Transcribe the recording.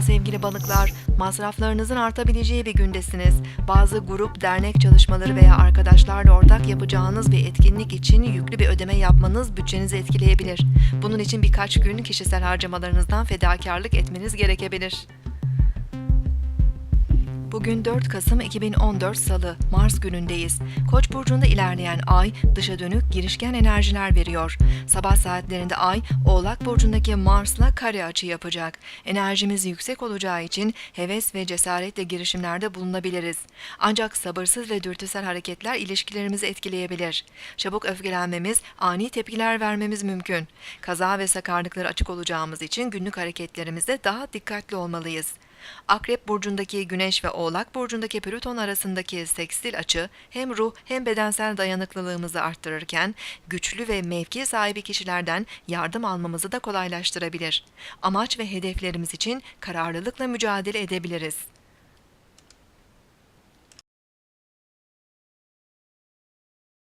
Sevgili balıklar. Masraflarınızın artabileceği bir gündesiniz. Bazı grup, dernek çalışmaları veya arkadaşlarla ortak yapacağınız bir etkinlik için yüklü bir ödeme yapmanız bütçenizi etkileyebilir. Bunun için birkaç gün kişisel harcamalarınızdan fedakarlık etmeniz gerekebilir. Bugün 4 Kasım 2014 Salı, Mars günündeyiz. Koç burcunda ilerleyen ay dışa dönük girişken enerjiler veriyor. Sabah saatlerinde ay Oğlak burcundaki Mars'la kare açı yapacak. Enerjimiz yüksek olacağı için heves ve cesaretle girişimlerde bulunabiliriz. Ancak sabırsız ve dürtüsel hareketler ilişkilerimizi etkileyebilir. Çabuk öfkelenmemiz, ani tepkiler vermemiz mümkün. Kaza ve sakarlıklara açık olacağımız için günlük hareketlerimizde daha dikkatli olmalıyız. Akrep burcundaki Güneş ve Oğlak burcundaki Plüton arasındaki sekstil açı hem ruh hem bedensel dayanıklılığımızı arttırırken güçlü ve mevki sahibi kişilerden yardım almamızı da kolaylaştırabilir. Amaç ve hedeflerimiz için kararlılıkla mücadele edebiliriz.